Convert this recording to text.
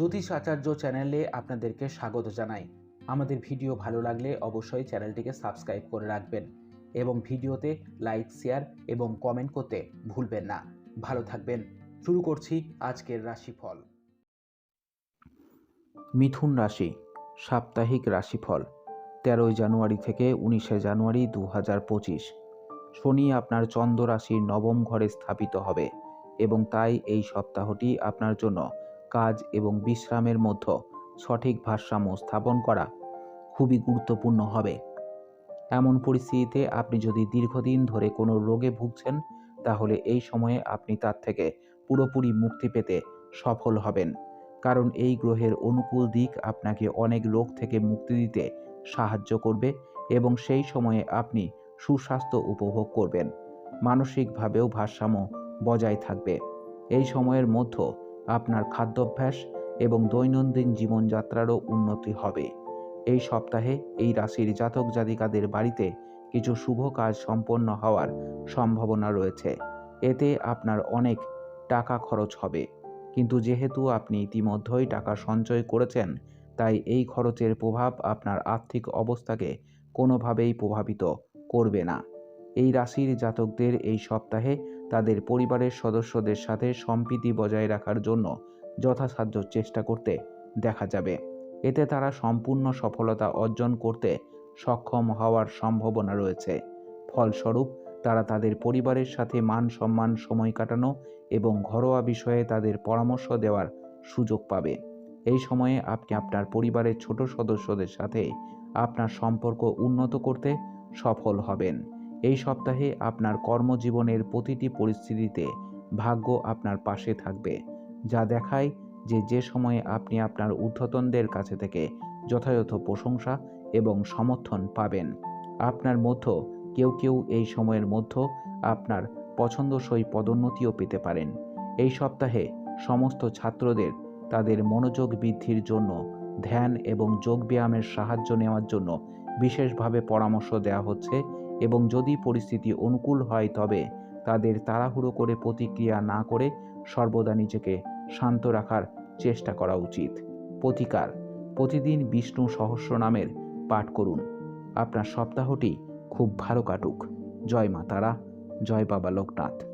জ্যোতিষ আচার্য চ্যানেলে আপনাদেরকে স্বাগত জানাই। আমাদের ভিডিও ভালো লাগলে অবশ্যই চ্যানেলটিকে সাবস্ক্রাইব করে রাখবেন এবং ভিডিওতে লাইক, শেয়ার এবং কমেন্ট করতে ভুলবেন না। ভালো থাকবেন। শুরু করছি আজকের রাশিফল। মিথুন রাশি, সাপ্তাহিক রাশিফল, তেরোই জানুয়ারি থেকে উনিশে জানুয়ারি দু হাজার পঁচিশ। শনি আপনার চন্দ্র রাশির নবম ঘরে স্থাপিত হবে এবং তাই এই সপ্তাহটি আপনার জন্য কাজ এবং বিশ্রামের মধ্যে সঠিক ভারসাম্য স্থাপন করা খুবই গুরুত্বপূর্ণ হবে। এমন পরিস্থিতিতে আপনি যদি দীর্ঘদিন ধরে কোনো রোগে ভুগছেন, তাহলে এই সময়ে আপনি তার থেকে পুরোপুরি মুক্তি পেতে সফল হবেন। কারণ এই গ্রহের অনুকূল দিক আপনাকে অনেক রোগ থেকে মুক্তি দিতে সাহায্য করবে এবং সেই সময়ে আপনি সুস্বাস্থ্য উপভোগ করবেন। মানসিকভাবেও ভারসাম্য বজায় থাকবে। এই সময়ের মধ্যে আপনার খাদ্যাভ্যাস এবং দৈনন্দিন জীবনযাত্রারও উন্নতি হবে। এই সপ্তাহে এই রাশির জাতক জাতিকাদের বাড়িতে কিছু শুভ কাজ সম্পন্ন হওয়ার সম্ভাবনা রয়েছে। এতে আপনার অনেক টাকা খরচ হবে। কিন্তু যেহেতু আপনি ইতিমধ্যেই টাকা সঞ্চয় করেছেন, তাই এই খরচের প্রভাব আপনার আর্থিক অবস্থাকে কোনোভাবেই প্রভাবিত করবে না। এই রাশির জাতকদের এই সপ্তাহে তাদের পরিবারের সদস্যদের সাথে সম্প্রীতি বজায় রাখার জন্য যথাসাধ্য চেষ্টা করতে দেখা যাবে। এতে তারা সম্পূর্ণ সফলতা অর্জন করতে সক্ষম হওয়ার সম্ভাবনা রয়েছে। ফলস্বরূপ, তারা তাদের পরিবারের সাথে মান সম্মান, সময় কাটানো এবং ঘরোয়া বিষয়ে তাদের পরামর্শ দেওয়ার সুযোগ পাবে। এই সময়ে আপনি আপনার পরিবারের ছোট সদস্যদের সাথে আপনার সম্পর্ক উন্নত করতে সফল হবেন। এই সপ্তাহে আপনার কর্মজীবনের প্রতিটি পরিস্থিতিতে ভাগ্য আপনার পাশে থাকবে, যা দেখায় যে যে সময়ে আপনি আপনার ঊর্ধ্বতনদের কাছে থেকে যথাযথ প্রশংসা এবং সমর্থন পাবেন। আপনার মধ্য, কেউ কেউ এই সময়ের মধ্যে আপনার পছন্দসই পদোন্নতিও পেতে পারেন। এই সপ্তাহে সমস্ত ছাত্রদের তাদের মনোযোগ বৃদ্ধির জন্য ধ্যান এবং যোগব্যায়ামের সাহায্য নেওয়ার জন্য বিশেষভাবে পরামর্শ দেওয়া হচ্ছে এবং যদি পরিস্থিতি অনুকূল হয় তবে তাদের তাড়াহুড়ো করে প্রতিক্রিয়া না করে সর্বদা নিজেকে শান্ত রাখার চেষ্টা করা উচিত। প্রতিকার, প্রতিদিন বিষ্ণু সহস্র নামের পাঠ করুন। আপনার সপ্তাহটি খুব ভালো কাটুক। জয় মা তারা, জয় বাবা লোকনাথ।